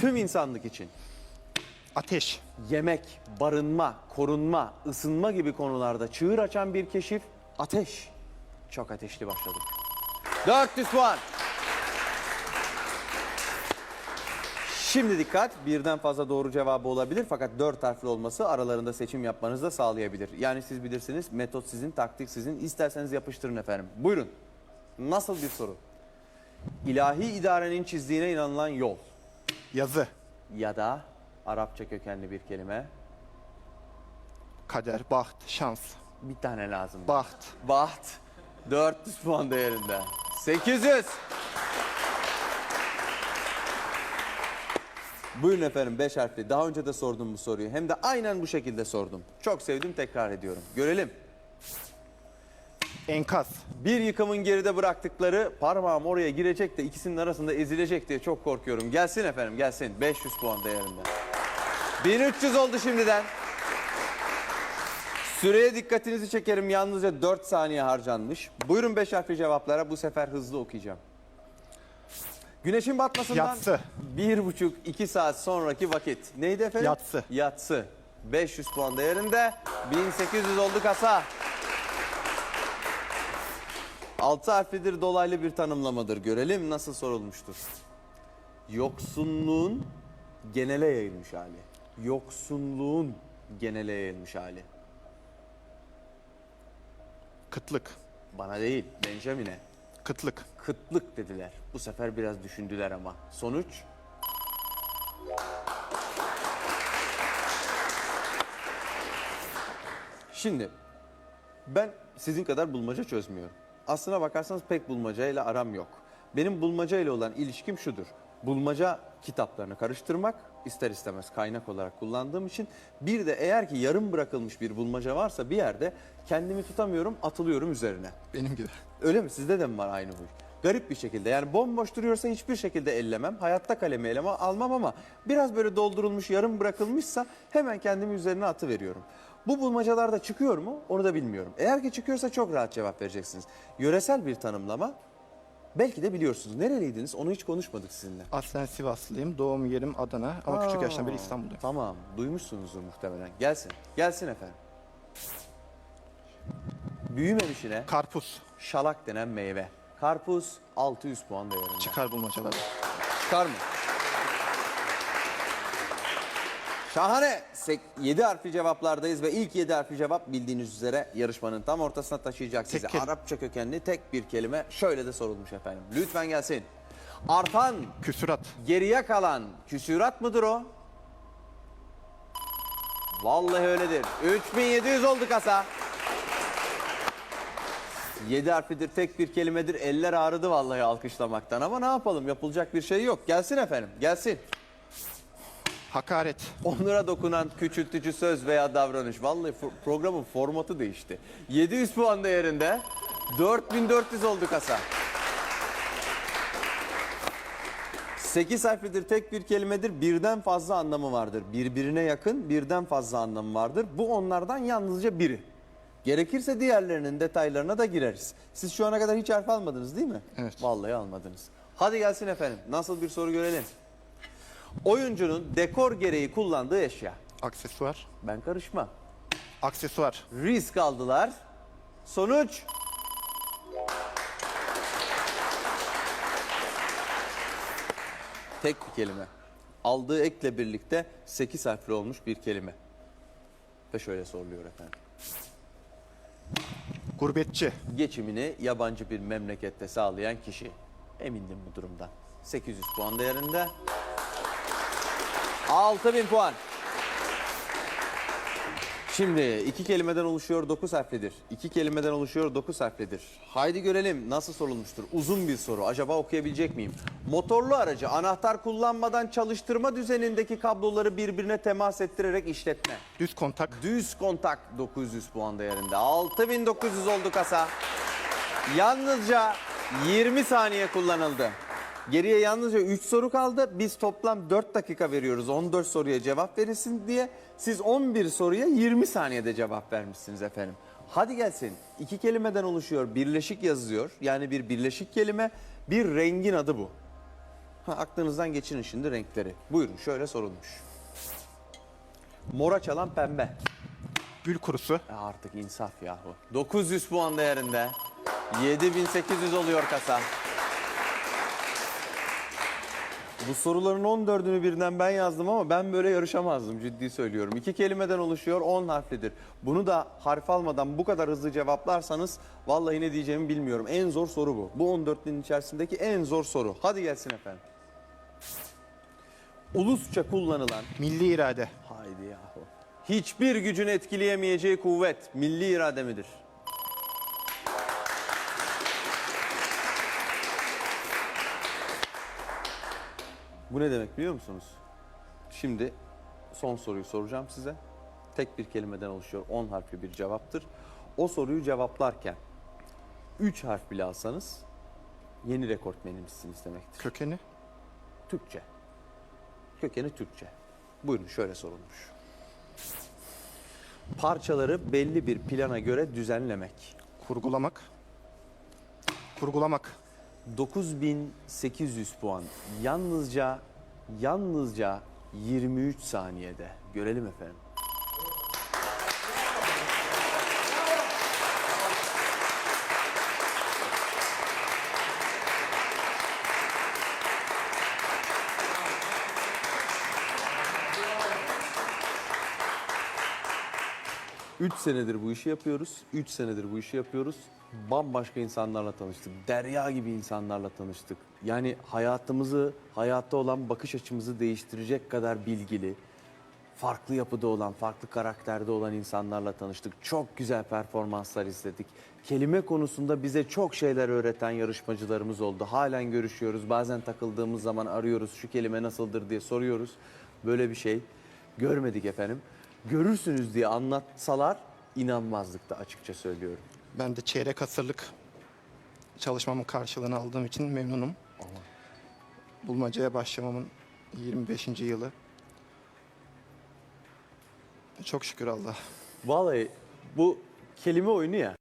tüm insanlık için Ateş. yemek, barınma, korunma, ısınma gibi konularda çığır açan bir keşif ateş. Çok ateşli başladık. 400 puan. Şimdi dikkat birden fazla doğru cevabı olabilir fakat dört harfli olması aralarında seçim yapmanızı da sağlayabilir. Yani siz bilirsiniz metot sizin taktik sizin isterseniz yapıştırın efendim. Buyurun nasıl bir soru? İlahi idarenin çizdiğine inanılan yol Yazı. ya da Arapça kökenli bir kelime Kader. Baht. Şans. bir tane lazım. Baht. Baht 400 puan değerinde. 800. Buyurun efendim 5 harfli. Daha önce de sordum bu soruyu. Hem de aynen bu şekilde sordum. Çok sevdim tekrar ediyorum. Görelim. Enkaz. Bir yıkımın geride bıraktıkları parmağım oraya girecek de ikisinin arasında ezilecek diye çok korkuyorum. Gelsin efendim gelsin. 500 puan değerinde. 1300 oldu şimdiden. Süreye dikkatinizi çekerim. Yalnızca 4 saniye harcanmış. Buyurun 5 harfli cevaplara. Bu sefer hızlı okuyacağım. Güneşin batmasından Yatsı. bir buçuk iki saat sonraki vakit. Neydi efendim? Yatsı. Yatsı. 500 puan değerinde. 1800 oldu kasa. 6 harflidir dolaylı bir tanımlamadır. Görelim nasıl sorulmuştur. Yoksunluğun genele yayılmış hali. Yoksunluğun genele yayılmış hali. Kıtlık. Bana değil, Benjamin'e. Kıtlık. Kıtlık dediler. Bu sefer biraz düşündüler ama. Sonuç? Şimdi ben sizin kadar bulmaca çözmüyorum. Aslına bakarsanız pek bulmaca ile aram yok. Benim bulmaca ile olan ilişkim şudur. Bulmaca kitaplarını karıştırmak ister istemez kaynak olarak kullandığım için bir de eğer ki yarım bırakılmış bir bulmaca varsa bir yerde kendimi tutamıyorum atılıyorum üzerine. Benim gibi. Öyle mi? Sizde de mi var aynı huy? Garip bir şekilde. Yani bomboş duruyorsa hiçbir şekilde ellemem. Hayatta kalemi eleme almam ama biraz böyle doldurulmuş, yarım bırakılmışsa hemen kendimi üzerine atı veriyorum. Bu bulmacalarda çıkıyor mu? Onu da bilmiyorum. Eğer ki çıkıyorsa çok rahat cevap vereceksiniz. Yöresel bir tanımlama. Belki de biliyorsunuz. Nereliydiniz? Onu hiç konuşmadık sizinle. Aslen Sivaslıyım. Doğum yerim Adana ama küçük yaştan beri Aa, İstanbul'dayım. Tamam. Duymuşsunuzdur muhtemelen. Gelsin. Gelsin efendim. Büyümemişine Karpuz. şalak denen meyve. Karpuz 600 puan değerinde. Çıkar bulmacaları. Çıkar mı? Şahane. 7 harfli cevaplardayız ve ilk 7 harfli cevap bildiğiniz üzere yarışmanın tam ortasına taşıyacak sizi. Tek. Arapça kökenli tek bir kelime şöyle de sorulmuş efendim. Lütfen gelsin. Artan, Küsurat. geriye kalan küsürat mıdır o? Vallahi öyledir. 3700 oldu kasa. 7 harflidir tek bir kelimedir. Eller ağrıdı vallahi alkışlamaktan ama ne yapalım yapılacak bir şey yok. Gelsin efendim gelsin. Hakaret. Onlara dokunan küçültücü söz veya davranış. Vallahi programın formatı değişti. 700 puan değerinde 4400 oldu kasa. 8 harflidir tek bir kelimedir birden fazla anlamı vardır. Birbirine yakın birden fazla anlamı vardır. Bu onlardan yalnızca biri. Gerekirse diğerlerinin detaylarına da gireriz. Siz şu ana kadar hiç harf almadınız değil mi? Evet. Vallahi almadınız. Hadi gelsin efendim. Nasıl bir soru görelim. Oyuncunun dekor gereği kullandığı eşya. Aksesuar. Ben karışmam. Aksesuar. Risk aldılar. Sonuç? Tek bir kelime. Aldığı ekle birlikte 8 harfli olmuş bir kelime. Ve şöyle soruluyor efendim. Gurbetçi. Geçimini yabancı bir memlekette sağlayan kişi. Emindim bu durumdan. 800 puan değerinde. 6000 puan. Şimdi iki kelimeden oluşuyor 9 harflidir. İki kelimeden oluşuyor 9 harflidir. Haydi görelim nasıl sorulmuştur. Uzun bir soru. Acaba okuyabilecek miyim? Motorlu aracı anahtar kullanmadan çalıştırma düzenindeki kabloları birbirine temas ettirerek işletme. Düz kontak. Düz kontak 900 puan değerinde. 6900 oldu kasa. Yalnızca 20 saniye kullanıldı. Geriye yalnızca 3 soru kaldı. Biz toplam 4 dakika veriyoruz 14 soruya cevap verilsin diye. Siz 11 soruya 20 saniyede cevap vermişsiniz efendim. Hadi gelsin. İki kelimeden oluşuyor. Birleşik yazıyor. Yani bir birleşik kelime. Bir rengin adı bu. Ha, Aklınızdan geçirin şimdi renkleri. Buyurun şöyle sorulmuş. Mora çalan pembe. Gül kurusu. E artık insaf yahu. 900 puan değerinde. 7800 oluyor kasa. Bu soruların 14'ünü birden ben yazdım ama ben böyle yarışamazdım ciddi söylüyorum. İki kelimeden oluşuyor 10 harflidir. Bunu da harf almadan bu kadar hızlı cevaplarsanız vallahi ne diyeceğimi bilmiyorum. En zor soru bu. Bu 14'ün içerisindeki en zor soru. Hadi gelsin efendim. Ulusça kullanılan Milli irade. Haydi yahu. Hiçbir gücün etkileyemeyeceği kuvvet milli irade midir? Bu ne demek biliyor musunuz? Şimdi son soruyu soracağım size. Tek bir kelimeden oluşuyor. 10 harfli bir cevaptır. O soruyu cevaplarken 3 harf bile alsanız yeni rekortmenimizsiniz demektir. Kökeni. Türkçe. Kökeni Türkçe. Buyurun şöyle sorulmuş. Parçaları belli bir plana göre düzenlemek. Kurgulamak. Kurgulamak. 9800 puan. Yalnızca yalnızca 23 saniyede. Görelim efendim. Üç senedir bu işi yapıyoruz. Üç senedir bu işi yapıyoruz. Bambaşka insanlarla tanıştık. Derya gibi insanlarla tanıştık. Yani hayatımızı, hayatta olan bakış açımızı değiştirecek kadar bilgili, farklı yapıda olan, farklı karakterde olan insanlarla tanıştık. Çok güzel performanslar izledik. Kelime konusunda bize çok şeyler öğreten yarışmacılarımız oldu. Halen görüşüyoruz. Bazen takıldığımız zaman arıyoruz. Şu kelime nasıldır diye soruyoruz. Böyle bir şey görmedik efendim. Görürsünüz diye anlatsalar inanmazdık da açıkça söylüyorum. Ben de çeyrek asırlık çalışmamın karşılığını aldığım için memnunum. Bulmacaya başlamamın 25. yılı. Çok şükür Allah. Vallahi bu kelime oyunu ya.